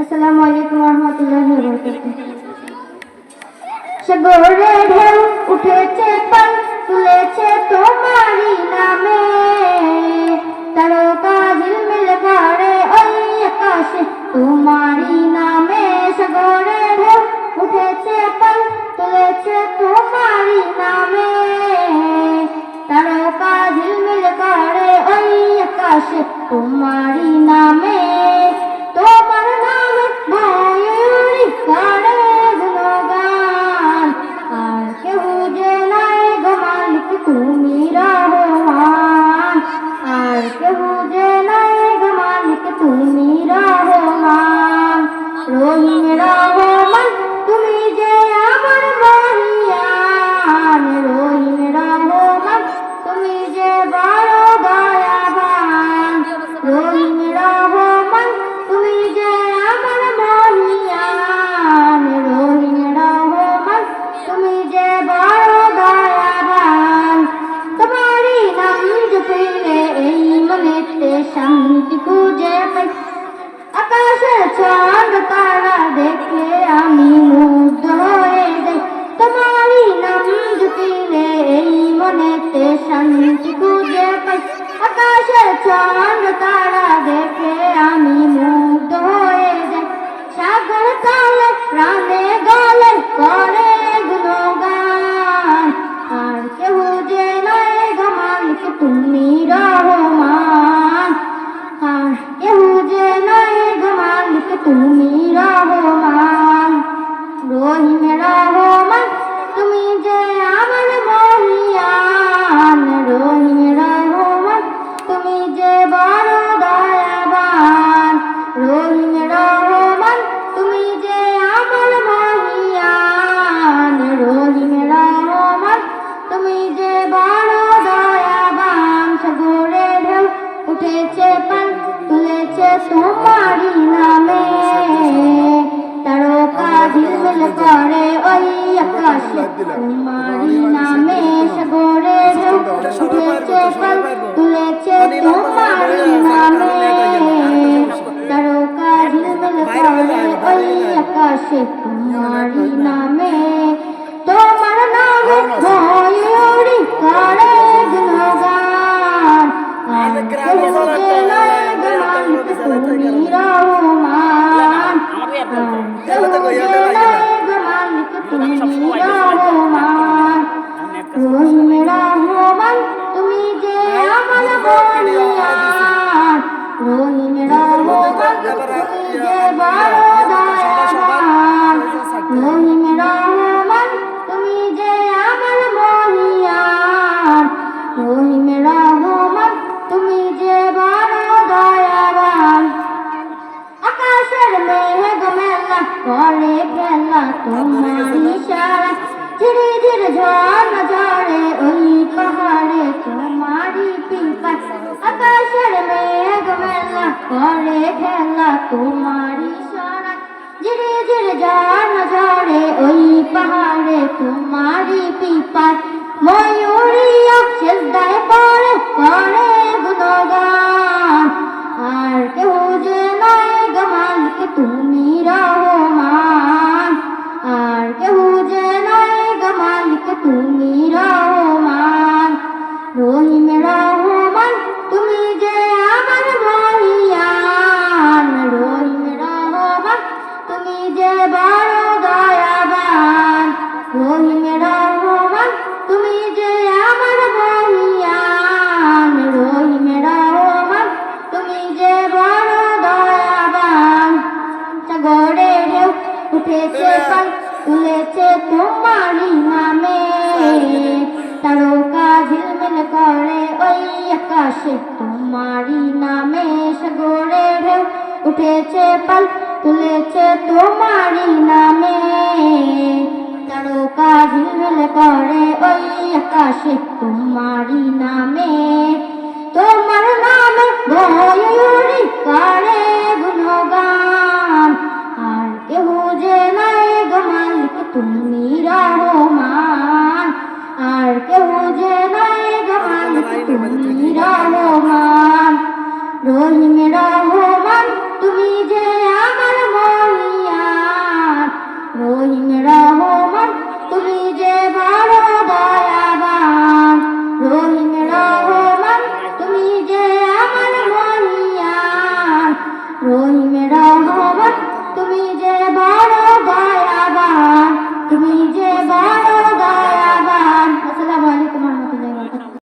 আসসালামু আলাইকুম রহমতুল্লাহি তুলেছে নামে। নামে। উঠেছে পাল, তুলেছে নামে। তারকা ঝিলমিল ওই আকাশে নামে। শান্তি খুঁজে পাই। আকাশের চাঁদ তারা দেখে আমি মুগ্ধ হয়ে যাই। তোমারই নাম জুটিলে এই মনেতে শান্তি খুঁজে পাই। আকাশের চাঁদ তারা দেখে আমি মুগ্ধ হয়ে যাই। সাগর তালে, প্রাণে গলে করে পান তুলেছে তোমারই নামে। তারকা ঝিলমিল করে ওই আকাশে, তোমারই নামে সাগরে উঠেছে পান তুলেছে তোমারই নামে। তারকা ঝিলমিল করে ওই আকাশে, তোমারই নামে রহমান তুমি যে আমার বলিয়ান রহিম রহমান তুমি যে বড় দয়াবান রহিম রহমান তুমি যে আমার মহিয়ান রহিম রহমান তুমি যে বড় দয়াবান আকাশের মেঘ মেলা করে খেলা তোমার ইশারা ধীরে ধীরে ঝড় ঝরে ওই পাহাড়ে তোমারই পিপা আকাশের মেঘ মেলা করে খেলা তোমার ইশারা ঝিরে ধীরে ঝড় ঝরে ওই পাহাড়ে তোমারই রহিম আকাশে তোমারই নামে সাগরে ঢেউ উঠেছে পাল তুলেছে তোমারই নামে। तुम रहो